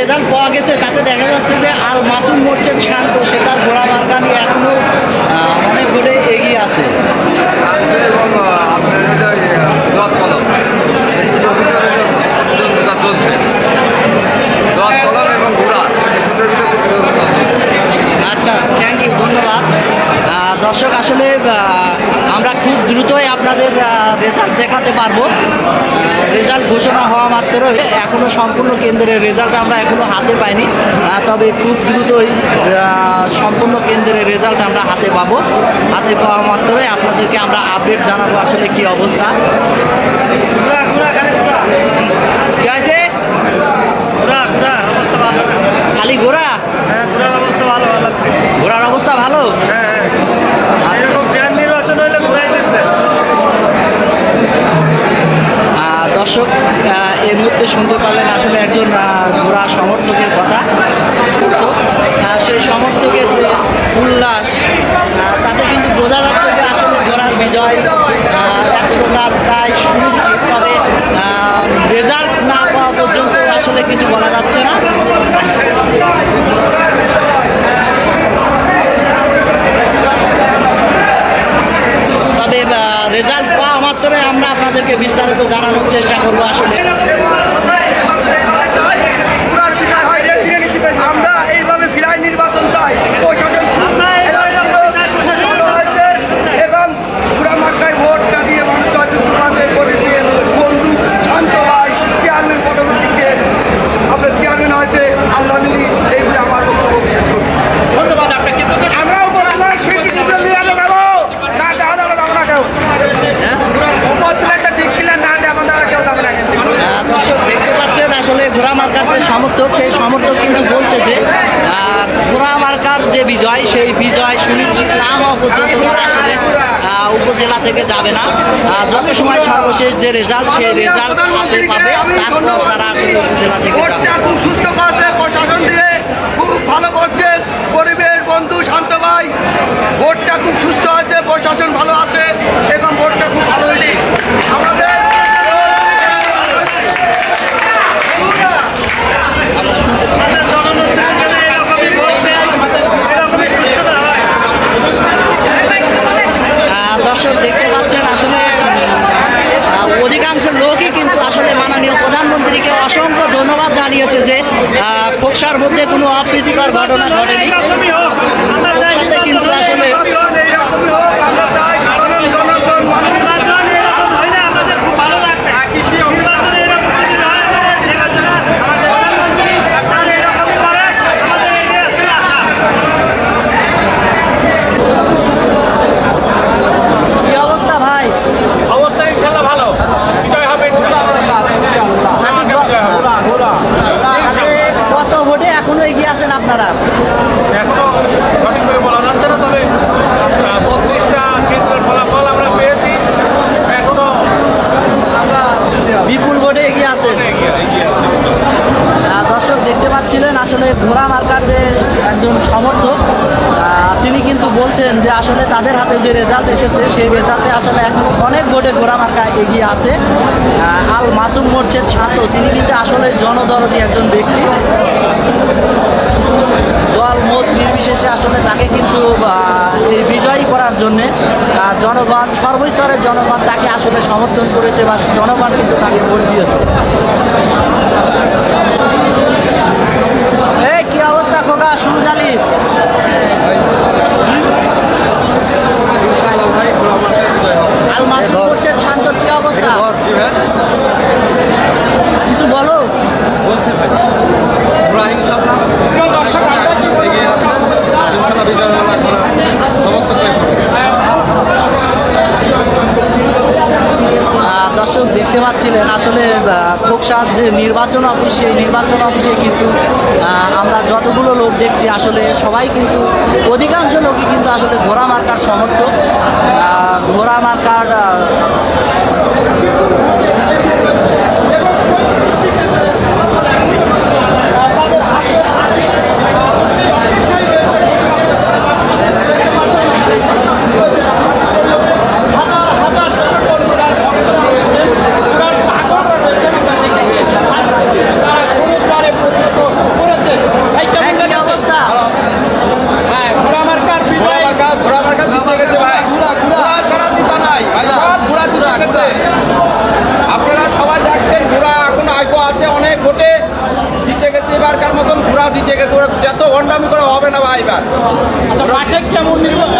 Result পাওয়া গেছে, তাতে দেখা যাচ্ছে যে আল মাসুম মোর্শেদ শান্ত, সে তার ঘোড়া মার্কা নিয়ে এখনও অনেক ঘুরে এগিয়ে আছে। আচ্ছা থ্যাংক ইউ ধন্যবাদ। দর্শক, আসলে আমরা খুব দ্রুতই আপনাদের রেজাল্ট দেখাতে পারব। রেজাল্ট ঘোষণা হওয়া মাত্র এখনও সম্পূর্ণ কেন্দ্রের রেজাল্ট আমরা এখনও হাতে পাইনি। তবে খুব দ্রুতই সম্পূর্ণ কেন্দ্রের রেজাল্ট আমরা হাতে পাবো। হাতে পাওয়া মাত্রই আপনাদেরকে আমরা আপডেট জানাব আসলে কি অবস্থা কি আছে খালি ঘোড়া ঘোড়ার অবস্থা ভালো আহ, দর্শক আহ, এই মুহূর্তে শুনতে পারলেন আসলে একজন আহ, ঘোড়া সমর্থকের কথা আহ, সেই সমর্থকের যে উল্লাস আহ, তাতে কিন্তু বোঝা যাচ্ছে যে আসলে ঘোড়ার বিজয় আহ, এক প্রকার প্রায় শুনছি তবে রেজাল্ট না পাওয়া পর্যন্ত আসলে কিছু বলা যাচ্ছে না। তবে রেজাল্ট পাওয়া মাত্রই আমরা আপনাদেরকে বিস্তারিত জানানোর চেষ্টা করব আসলে আমরা এইভাবে ফিরাই নির্বাচন চাই প্রশাসন হয়েছে এবং পুরা মার্কায় ভোটটা দিয়ে মানুষ জয়যুক্ত করে দিয়ে বন্ধু শান্ত ভাই চেয়ারম্যান পদবীকে আপনার চেয়ারম্যান হয়েছে আল্লাহ লিলি এইগুলো আমার বক্তব্য শেষ করি আমরাও বর্তমান স্বীকৃতি নিয়ে যাব না দেওয়া যাবে যাব না কেউ বর্তমানে একটা ঠিক কিনা না দেওয়া যাবে কেউ যাবে না কিন্তু আহ, দর্শক দেখতে পাচ্ছেন আসলে ঘোড়া মার্কার যে সমর্থক সেই সমর্থক কিন্তু বলছে যে ঘোড়া মার্কার যে বিজয়, সেই বিজয় সুনিশ্চিত না পর্যন্ত উপজেলা থেকে যাবে না। যত সময় সর্বশেষ যে রেজাল্ট সেই রেজাল্ট পাবে। তারপর তারা আসলে উপজেলা থেকে সুস্থ প্রশাসন দিয়ে খুব ভালো করছে। গরিবের বন্ধু শান্ত ভাই, ভোটটা খুব সুস্থ আছে প্রশাসন ভালো আছে এবং ভোটটা খুব ভালো হয়েছে আমাদের আহ, দর্শক দেখতে পাচ্ছেন আসলে আহ, অধিকাংশ লোকই কিন্তু আসলে মাননীয় প্রধানমন্ত্রীকে অসংখ্য ধন্যবাদ জানিয়েছে যে আহ, মধ্যে কোনো অপ্রীতিকর ঘটনা ঘটেনি খোকসাতে কিন্তু আসলে আমরা চাই সাধারণ জনগণ মানুষ কি অবস্থা ভাই অবস্থা ইনশাল্লাহ ভালো বিজয় হবে আজকে কত ভোটে আছেন আপনারা? এখনও সঠিক করে বলা যাচ্ছে না তবে বত্রিশটা কেন্দ্রের ফলাফল আমরা পেয়েছি। এখনও বিপুল ভোটে এগিয়ে আছেন দর্শক দেখতে পাচ্ছিলেন আসলে ঘোড়া মার্কার যে একজন সমর্থক তিনি কিন্তু বলছেন যে আসলে তাদের হাতে যে রেজাল্ট এসেছে সেই রেজাল্টে আসলে এখন অনেক ভোটে ঘোড়া মার্কা এগিয়ে আছে। আল মাসুম মোর্শেদ ছাত্র তিনি কিন্তু আসলে জনদরদি একজন ব্যক্তি। দল মত নির্বিশেষে আসলে তাকে কিন্তু এই বিজয়ী করার জন্যে জনগণ, সর্বস্তরের জনগণ তাকে আসলে সমর্থন করেছে বা জনগণ কিন্তু তাকে ভোট দিয়েছে এই কি অবস্থা খোকা শুরু জানি আল মাসুদ মোর্শেদ শান্তর কি অবস্থা কিছু বলো বলছে ভাই ঘোড়া ইনশাল্লাহ এগিয়ে আসবে ইনশাল্লাহ বিজয় হওয়ার ঘোড়া সমর্থক আহ, পাচ্ছিলেন। আসলে খোকসাদ যে নির্বাচন অফিস, সেই নির্বাচন অফিসে কিন্তু আমরা যতগুলো লোক দেখছি, আসলে সবাই কিন্তু, অধিকাংশ লোকই কিন্তু আসলে ঘোড়া মার্কার সমর্থক। ঘোড়া মার্কার গেছে। আপনারা সবাই যাচ্ছেন ঘোড়া এখন আগ্রহ আছে, অনেক ভোটে জিতে গেছে এবার কার মতন ঘোড়া জিতে গেছে। ওরা যত ভণ্ডামি করে হবে না ভাই, এবার। আচ্ছা মাঠে কেমন নির্বাচন?